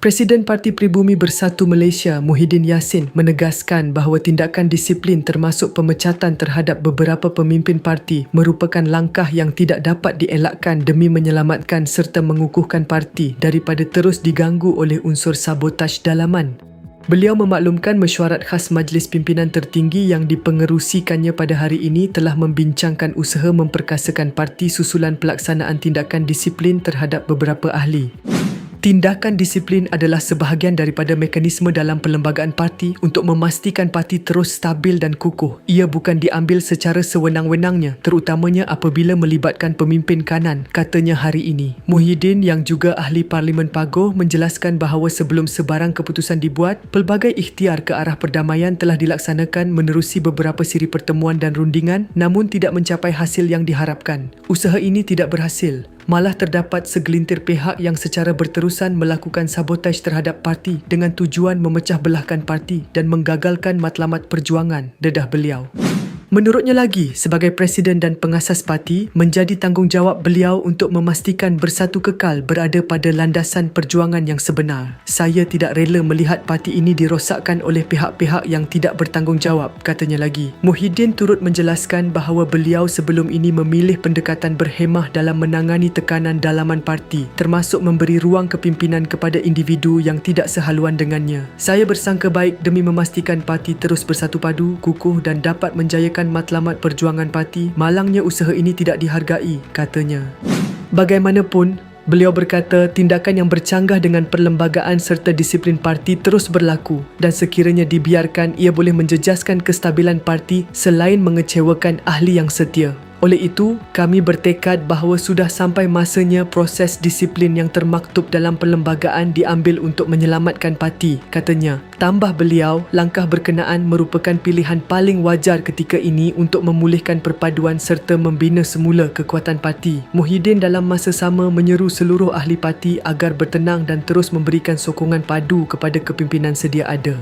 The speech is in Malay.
Presiden Parti Pribumi Bersatu Malaysia Muhyiddin Yassin menegaskan bahawa tindakan disiplin termasuk pemecatan terhadap beberapa pemimpin parti merupakan langkah yang tidak dapat dielakkan demi menyelamatkan serta mengukuhkan parti daripada terus diganggu oleh unsur sabotaj dalaman. Beliau memaklumkan mesyuarat khas Majlis Pimpinan Tertinggi yang dipengerusikannya pada hari ini telah membincangkan usaha memperkasakan parti susulan pelaksanaan tindakan disiplin terhadap beberapa ahli. Tindakan disiplin adalah sebahagian daripada mekanisme dalam perlembagaan parti untuk memastikan parti terus stabil dan kukuh. Ia bukan diambil secara sewenang-wenangnya terutamanya apabila melibatkan pemimpin kanan, katanya hari ini. Muhyiddin yang juga ahli Parlimen Pagoh menjelaskan bahawa sebelum sebarang keputusan dibuat, pelbagai ikhtiar ke arah perdamaian telah dilaksanakan menerusi beberapa siri pertemuan dan rundingan namun tidak mencapai hasil yang diharapkan. Usaha ini tidak berhasil malah terdapat segelintir pihak yang secara berterusan melakukan sabotaj terhadap parti dengan tujuan memecah belahkan parti dan menggagalkan matlamat perjuangan, dedah beliau. Menurutnya lagi, sebagai presiden dan pengasas parti, menjadi tanggungjawab beliau untuk memastikan bersatu kekal berada pada landasan perjuangan yang sebenar. Saya tidak rela melihat parti ini dirosakkan oleh pihak-pihak yang tidak bertanggungjawab, katanya lagi. Muhyiddin turut menjelaskan bahawa beliau sebelum ini memilih pendekatan berhemah dalam menangani tekanan dalaman parti, termasuk memberi ruang kepimpinan kepada individu yang tidak sehaluan dengannya. Saya bersangka baik demi memastikan parti terus bersatu padu, kukuh dan dapat menjayakan mengamalkan matlamat perjuangan parti, malangnya usaha ini tidak dihargai, katanya. Bagaimanapun, beliau berkata tindakan yang bercanggah dengan perlembagaan serta disiplin parti terus berlaku dan sekiranya dibiarkan ia boleh menjejaskan kestabilan parti selain mengecewakan ahli yang setia. Oleh itu, kami bertekad bahawa sudah sampai masanya proses disiplin yang termaktub dalam perlembagaan diambil untuk menyelamatkan parti, katanya. Tambah beliau, langkah berkenaan merupakan pilihan paling wajar ketika ini untuk memulihkan perpaduan serta membina semula kekuatan parti. Muhyiddin dalam masa sama menyeru seluruh ahli parti agar bertenang dan terus memberikan sokongan padu kepada kepimpinan sedia ada.